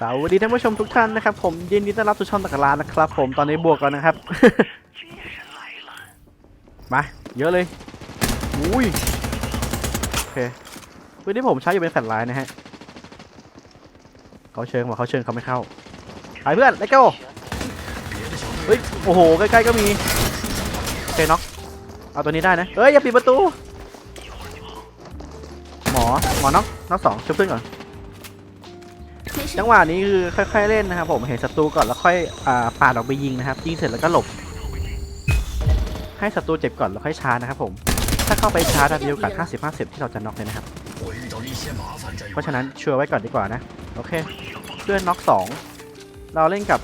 สวัสดีท่านผู้ชมทุกท่านนะครับผมยินดีต้อนรับสู่ช่องตะกร้านะครับ ผมตอนนี้บวกก่อนนะครับ มา เยอะเลยอุ้ยโอเคปืนที่ผมใช้อยู่เป็นแฟลชไลน์นะฮะเขาเชิงมาเขาเชิงเขาไม่เข้าไปเพื่อนเลโก้เฮ้ยโอ้โหใกล้ๆก็มีโอเคน็อกเอาตัวนี้ได้นะเอ้ยอย่าปิดประตู หมอหมอน็อกน็อกสองช่วยเพื่อนก่อน จังหวะนี้คือค่อยๆเล่นนะครับผมเห็นศัตรูก่อนแล้วค่อยอ่าปาดออกไปยิงนะครับยิงเสร็จแล้วก็หลบ ให้ศัตรูเจ็บก่อนแล้วค่อยช้านะครับผม ถ้าเข้าไปชาร์จมีโอกาส 50-50 ที่เราจะน็อกเลยนะครับ เพราะฉะนั้นเชื่อไว้ก่อนดีกว่านะ โอเคเพื่อนน็อกสองเราเล่นกับ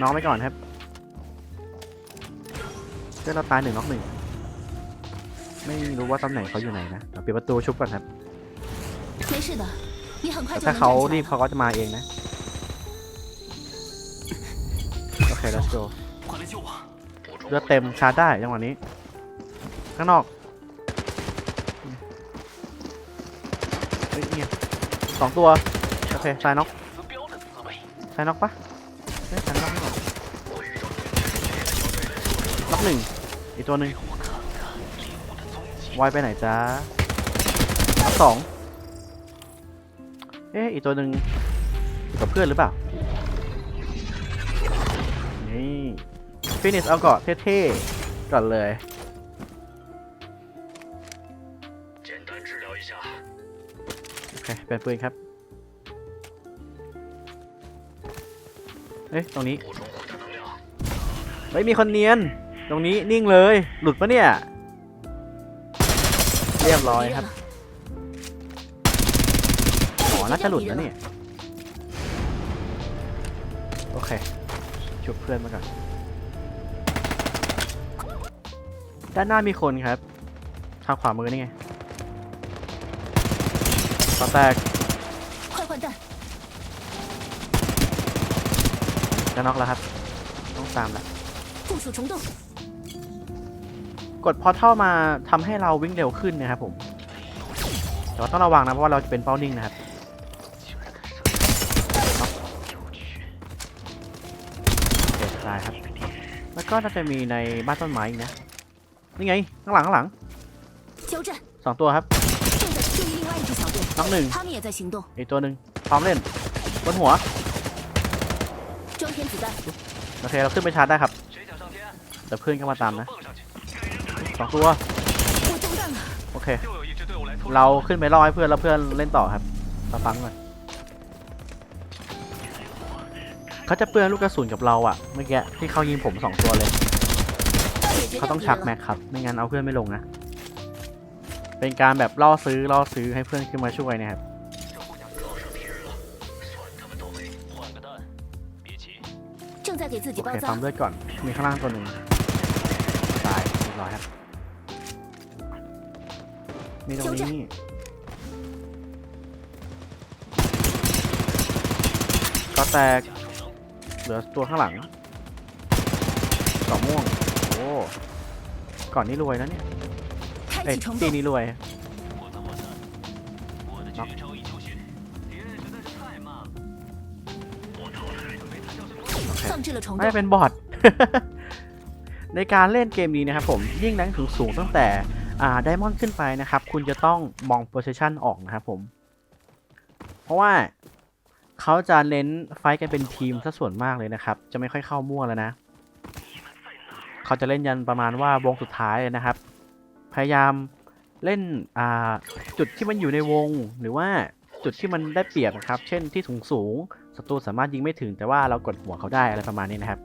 น้องไปก่อนครับเพื่อนเราตายหนึ่งน็อกหนึ่งไม่รู้ว่าตำแหน่งเขาอยู่ไหนนะเปิดประตูชุบก่อนครับ 你很快 แต่ 就 ถ้า 能 เขา 站起 รี 来 บ 了。 เขาก็จะมาเองนะ โอเค let's go 快来救我！ เลือดเต็มชาร์จได้จังหวะนี้ ข้างนอกเฮ้ยเนี่ยสองตัว โอเคชายน็อก 指标的滋味。 ชายน็อกปะเฮ้ยชายน็อกไม่ออกน็อกหนึ่งอีกตัวหนึ่งวายไปไหนจ้าน็อกสอง เอ๊ะอีกตัวหนึ่งกับเพื่อนหรือเปล่า นี่ฟินิชเอาเกาะเท่ๆ ก่อนเลย โอเคเปลี่ยนปืนครับ เอ๊ะ ตรงนี้ไม่มีคนเนียน ตรงนี้นิ่งเลย หลุดปะเนี่ย เรียบร้อยครับ น่าจะหลุดนะนี่ โอเค ชุบเพื่อนมาก่อน ด้านหน้ามีคนครับ ทางขวามือนี่ไงตอแตกจะน็อกแล้วครับ ต้องตามแล้วกดพอเท่ามาทำให้เราวิ่งเร็วขึ้นนะครับผมแต่ว่าต้องระวังนะเพราะว่าเราจะเป็นเป้านิ่งนะครับ ก็น่าจะมีในบ้านต้นไม้อีกนะ นี่ไง ข้างหลังข้างหลังสองตัวครับน้องหนึ่งอีกตัวหนึ่งพร้อมเล่น บนหัว โอเค เราขึ้นไปชาร์จได้ครับเดี๋ยวเพื่อนก็มาตามนะสองตัว โอเค เราขึ้นไปล่อให้เพื่อนแล้วเพื่อนเล่นต่อครับตาฟังก่อน เขาจะเปลือนลูกกระสุนกับเราอะเมื่อกี้ที่เขายิงผมสองตัวเลย เขาต้องชักแม็กครับ ไม่งั้นเอาเพื่อนไม่ลงนะ เป็นการแบบล่อซื้อล่อซื้อให้เพื่อนขึ้นมาช่วยนะครับโอเคปั๊มเลือดก่อน มีข้างล่างตัวหนึ่งตายเรียบร้อยครับ มีตรงนี้ก็แตก เหลือตัวข้างหลังต่อม่วง โอ้ ก่อนนี้รวยนะเนี่ยไอ้ยตีนี้รวยน็อกไม่เป็นบอทในการเล่นเกมนี้นะครับผมยิ่งแรงถึงสูงตั้งแต่ไดมอนด์ขึ้นไปนะครับ คุณจะต้องมองโพสชันออกนะครับผม เพราะว่า เขาจะเน้นไฟท์กันเป็นทีมซะส่วนมากเลยนะครับ จะไม่ค่อยเข้ามั่วแล้วนะ เขาจะเล่นยันประมาณว่าวงสุดท้ายเลยนะครับ พยายามเล่นจุดที่มันอยู่ในวงหรือว่าจุดที่มันได้เปรียบนะครับ เช่นที่สูงสูงศัตรูสามารถยิงไม่ถึงแต่ว่าเรากดหัวเขาได้อะไรประมาณนี้นะครับ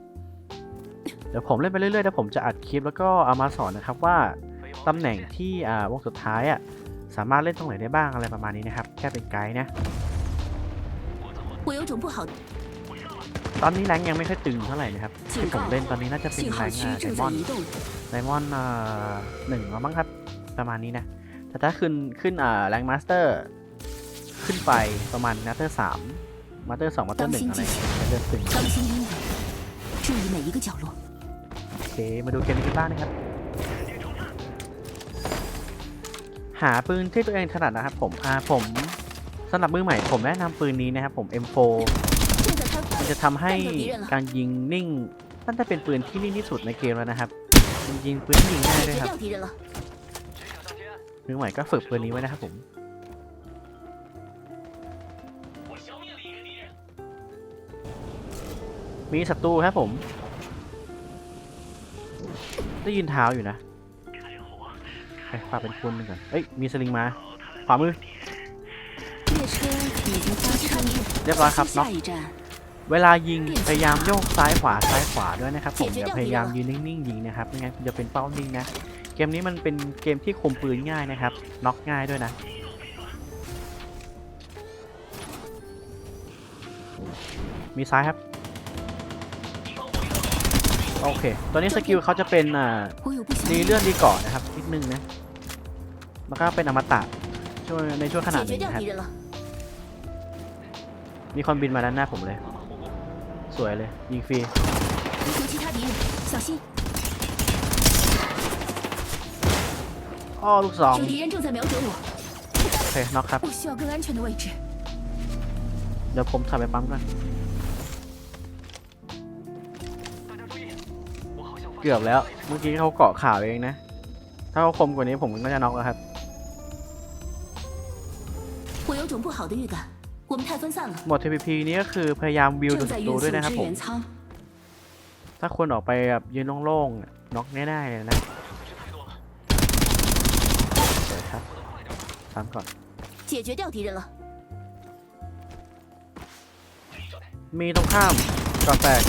เดี๋ยวผมเล่นไปเรื่อยๆเดี๋ยวผมจะอัดคลิปแล้วก็เอามาสอนนะครับว่าตำแหน่งที่วงสุดท้ายอะสามารถเล่นตรงไหนได้บ้างอะไรประมาณนี้นะครับ แค่เป็นไกด์นะ 我有种不好， ตอนนี้แรงค์ยังไม่ค่อยตึงเท่าไหร่นะครับที่ผมเล่นตอนนี้น่าจะเป็น 信 แร 号 งค์ 区 ได 正 มอน 在移动， ไดมอนอ่าหนึ่งแล้วมั้งครับ ประมาณนี้นะ แต่ถ้าขึ้นขึ้นอ่าแรงมาสเตอร์ขึ้นไปประมาณมาสเตอร์สามมาสเตอร์สองมาสเตอร์หนึ่งอะไรอย่างเงี้ยจะเลือกตึง 当心音乐，注意每一个角落。 โอเค มาดูเกมนี้กันบ้างนะครับ หาปืนที่ตัวเองถนัดนะครับผม อ่า ผม สำหรับมือใหม่ผมแนะนำปืนนี้นะครับผม M4 มันจะทำให้การยิงนิ่งนั่นจะเป็นปืนที่นิ่งที่สุดในเกมแล้วนะครับยิงปืนยิงง่ายด้วยครับมือใหม่ก็ฝึกปืนนี้ไว้นะครับผมมีศัตรูครับผม ได้ยินเท้าอยู่นะไฝากเป็นคุณหนึ่งก่อนเอ้ย มีสลิงมา ขวามือ เรียบร้อยครับน็อกเวลายิงพยายามโยกซ้ายขวาซ้ายขวาด้วยนะครับผมอย่าพยายามยืนนิ่งๆยิงนะครับไม่งั้นจะเป็นเป้านิ่งนะเกมนี้มันเป็นเกมที่ข่มปืนง่ายนะครับน็อกง่ายด้วยนะมีซ้ายครับโอเค ตอนนี้สกิลเขาจะเป็นดีเลื่อนดีก่อนนะครับนิดนึงนะ แล้วก็เป็นอมตะช่วยในช่วงขนาดนี้นะครับ มีคนบินมาด้านหน้าผมเลย สวยเลย ยิงฟรีอ้อลูกสองโอเคน็อกครับ เดี๋ยวผมถ่ายไปปั๊มกันเกือบแล้ว เมื่อกี้เขาเกาะข่าวเองนะ ถ้าเขาคมกว่านี้ผมก็จะน็อกแล้วครับ หมด TPP นี้ก็คือพยายามวิวดูศัตรูด้วยนะครับผม ถ้าคนออกไปแบบยืนโล่งๆน็อกแน่ๆเลยนะเดี๋ยวครับตามก่อนมีตรงข้ามก่อนแตก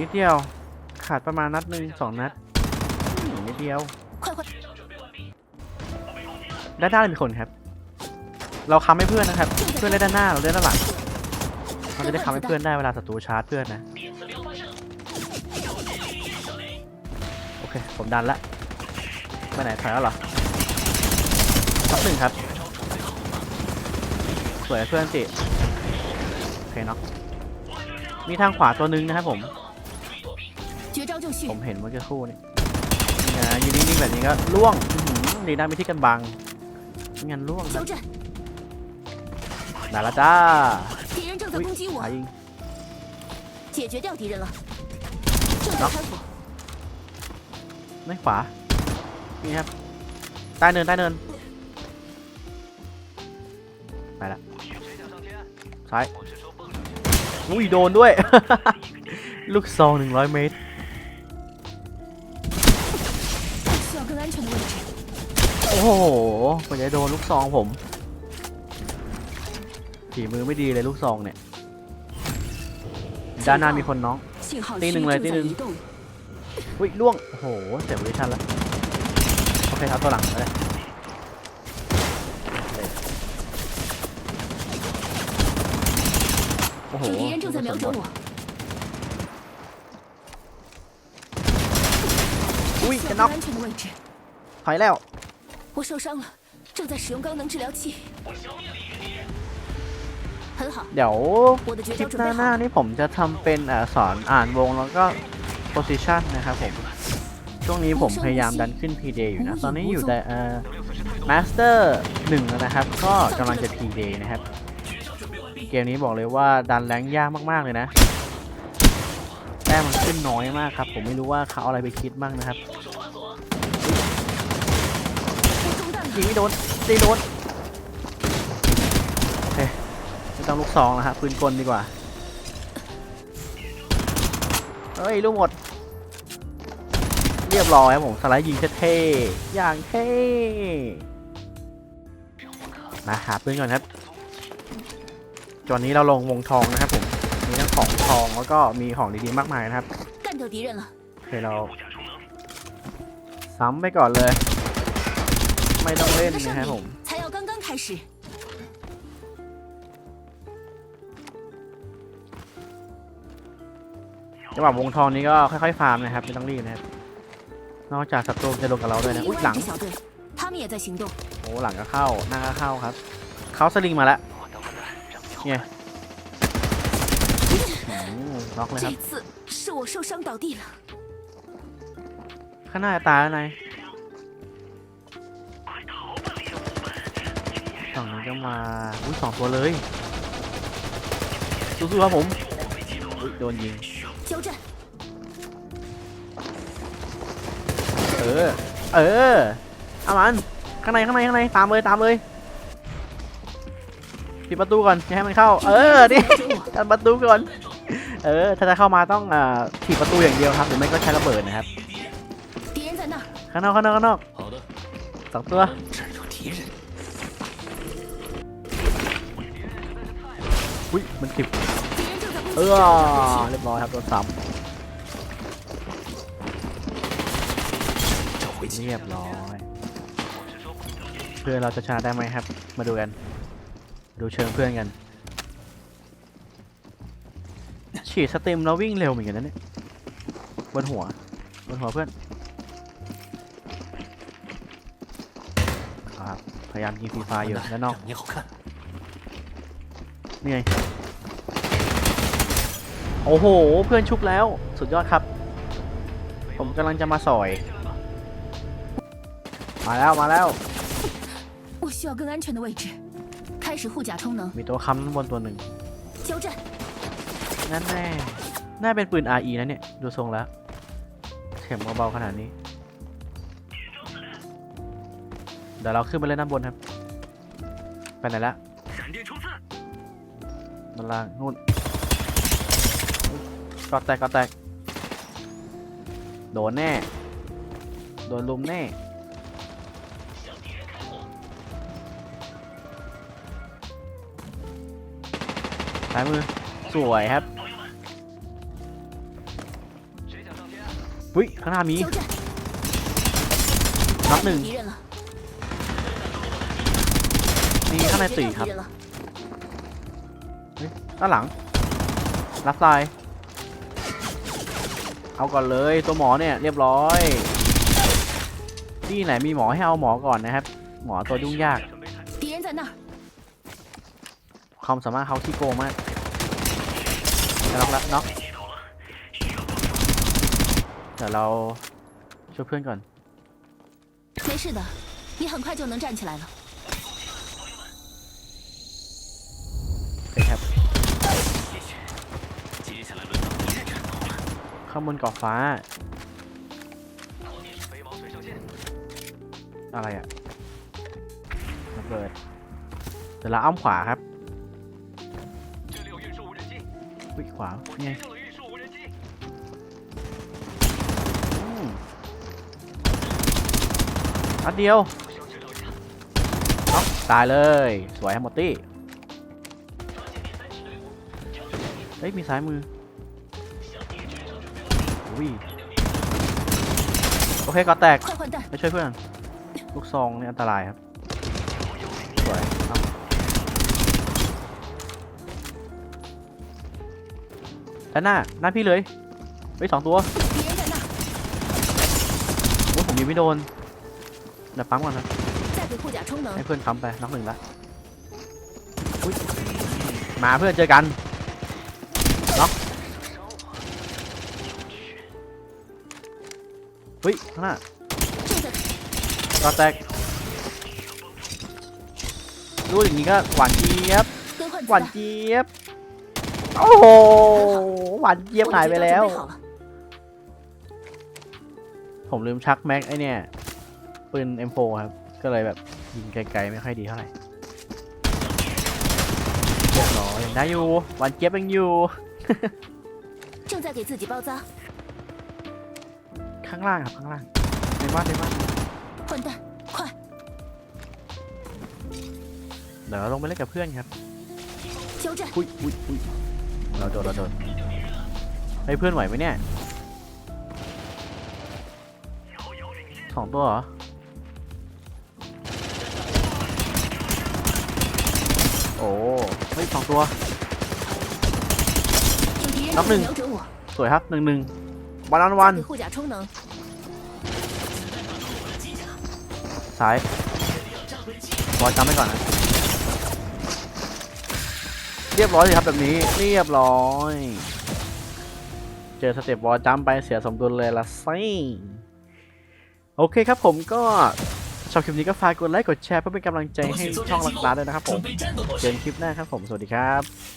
นิดเดียว ขาดประมาณนัดหนึ่งสองนัดนิดเดียวด้านหน้ามีคนครับ เราค้ำให้เพื่อนนะครับ เพื่อนได้ด้านหน้าเราได้ด้านหลังเราจะได้ค้ำให้เพื่อนได้เวลาศัตรูชาร์จเพื่อนนะ โอเค ผมดันละไปไหนถอยแล้วเหรอทับหนึ่งครับ สวยเพื่อนสิโอเคเนาะมีทางขวาตัวนึงนะครับผม ผมเห็นเมื่อกี้คู่นี่นะยืนนิ่งแบบนี้ก็ล่วงดีนะมีที่กันบังไม่งั้นล่วงนะ ได้แล้วจ้า 敌人正在 อุ้ย 攻击我 ขา，ยิง 解决掉敌人了，正在น็อก 开火， ไม่ขวา นี่ครับ ใต้เนินใต้เนิน ไปละ 学长上天， ซ้าย 我是说蹦上去。 อุ้ยโดนด้วย ลูกซองหนึ่งร้อยเมตร 需要更安全的位置。 โอ้โหกว่าจะโดนลูกซองผม ฝีมือไม่ดีเลยลูกซองเนี่ย ด้านหน้ามีคนน้อง 信号低区正在能来低能移动， อุ้ยล่วง โอ้โห เสียบริชันแล้ว โอเคเอาตัวหลังเลยโอ้โห 有敌人正在瞄准我， อุ้ย 需 จะ 要 น็อก 更安全的位置。 ถอยแล้ว 我受伤了，正在使用高能治疗器。 เดี๋ยวคลิปหน้าๆนี่ผมจะทำเป็นอสอนอ่านวงแล้วก็โพสิชันนะครับผม ช่วงนี้ผมพยายามดันขึ้น PD อยู่นะ ตอนนี้อยู่แต่เอ่อ Master 1แล้วนะครับ ก็กำลังจะ PD นะครับ เกมนี้บอกเลยว่าดันแรงยากมากๆเลยนะ แต้มมันขึ้นน้อยมากครับ ผมไม่รู้ว่าเขาเอาอะไรไปคิดบ้างนะครับยิงโดนตีโดน ต้องลูกซองนะครับปืนกลดีกว่า เฮ้ยลูกหมด เรียบร้อยครับผมสไลด์ยิงเท่ๆอย่างเท่มาหาปืนก่อนครับจอนนี้เราลงวงทองนะครับผมมีทั้งของทองแล้วก็มีของดีๆมากมายนะครับโอเคเราซ้ำไปก่อนเลย ไม่ต้องเล่นนะครับผม จังหวะวงทองนี้ก็ค่อยๆฟาร์มนะครับไม่ต้องรีบนะครับนอกจากศัตรูจะลงกับเราด้วยนะอุ้ยหลังโอ้หลังก็เข้าหน้าก็เข้าครับเขาสลิงมาแล้วเนี่ยล็อกเลยครับข้างหน้าตายอะไรฝั่งนี้ก็มาอุ้ยสองตัวเลยสู้ๆครับผมโดนยิง 交战， เออ เออ เอามัน ข้างในข้างในข้างใน ตามเลยตามเลย ปิดประตูก่อนอย่าให้มันเข้า เออ นี่ กันประตูก่อน เออ ถ้าจะเข้ามาต้องอ่าถีบประตูอย่างเดียวครับ หรือไม่ก็ใช้ระเบิดนะครับ 敌人在那儿， ข้างนอกข้างนอกข้างนอก 好的， สองตัว 这儿有敌人。 อุ้ย มันติด 敌人正在攻 เออเรียบร้อยครับโดนซ้ำเรียบร้อย เพื่อนเราจะชนะได้ไหมครับ มาดูกัน ดูเชิงเพื่อนกัน ฉีดสเต็มแล้ววิ่งเร็วเหมือนกันนะเนี่ย บนหัว บนหัวเพื่อนครับพยายามยิงฟีฟาอยู่ล้วนนอกนี่ไง โอ้โห เพื่อนชุบแล้ว สุดยอดครับ ผมกำลังจะมาสอย มาแล้ว มาแล้ว 我需要更安全的位置，开始护甲充能， มีตัวค้ำข้างบนตัวหนึ่ง 交战， นั่นแน่ น่าเป็นปืน RE นะเนี่ย ดูทรงแล้ว เข็มเบาๆขนาดนี้ เดี๋ยวเราขึ้นไปเล่นด้านบนครับ ไปไหนละ 闪电冲刺！ ด้านล่างนู่น ก็แตกก็แตก โดนแน่ โดนลุมแน่ ซ้ายมือ สวยครับวิข้างหน้ามีนับหนึ่งมีข้างในตีครับด้านหลังรับทราย เอาก่อนเลยตัวหมอเนี่ย เรียบร้อย ที่ไหนมีหมอให้เอาหมอก่อนนะครับ หมอตัวยุ่งยาก 准备踩。敌人在那儿， ความสามารถเขาที่โกงมากน็อกแล้วน็อกเดี๋ยวเราช่วยเพื่อนก่อน 没事的，你很快就能站起来了。 ข้างบนเกาะฟ้า อะไรอะระเบิดเดี๋ยวเราอ้อมขวาครับอุ้ยขวาไงอันเดียวตายเลย สวยฮมอตตี้ เฮ้ย มีซ้ายมือ อุ้ยโอเคก็แตก 快换弹， ไปช่วยเพื่อน ลูกซองนี่อันตรายครับ สวยเอาด้านหน้า หน้าพี่เลยไปสองตัว 敌人在那儿， โอ้ยผมยิงไม่โดน เดี๋ยวปั๊มก่อนนะ 再给护甲充能 ให้，เพื่อนค้ำไปน็อกหนึ่งละอุ๊ยมาเพื่อนเจอกันน็ ฮ้ยข้างหน้าตาแตกดูอย่างนี้ก็หวานเจี๊ยบหวานเจี๊ยบโอ้โหหวานเจี๊ยบหายไปแล้ว ผมลืมชักแม็กไอเนี่ยปืน M4 ครับ ก็เลยแบบยิงไกลๆไม่ค่อยดีเท่าไหร่เรียบร้อยได้อยู่หวานเจี๊ยบยังอยู่ ข้างล่างครับข้างล่างในบ้านในบ้าน 换弹，快， เดี๋ยวเราลงไปเล่นกับเพื่อนครับ 交战， อุ้ยอุ้ยอุ้ยเราโดนเราโดนให้เพื่อนไหวไหมเนี่ยสองตัวเหรอ โอ้เฮ้ยสองตัว 有敌人当命正在瞄准我， สวยครับหนึ่งหนึ่ง วันวันวัน 再给护甲充能， ซ้ายบอลจำไว้ก่อนนะ เรียบร้อยเลยครับแบบนี้ เรียบร้อย เจอสเต็ปบอลจัมป์ไปเสียสมดุลเลยละสิโอเคครับผมก็ชอบคลิปนี้ก็ฝากกดไลค์กดแชร์เพื่อเป็นกำลังใจให้ช่องลักลาด้วยนะครับผม 备战斗模 เจอกันคลิปหน้าครับผม สวัสดีครับ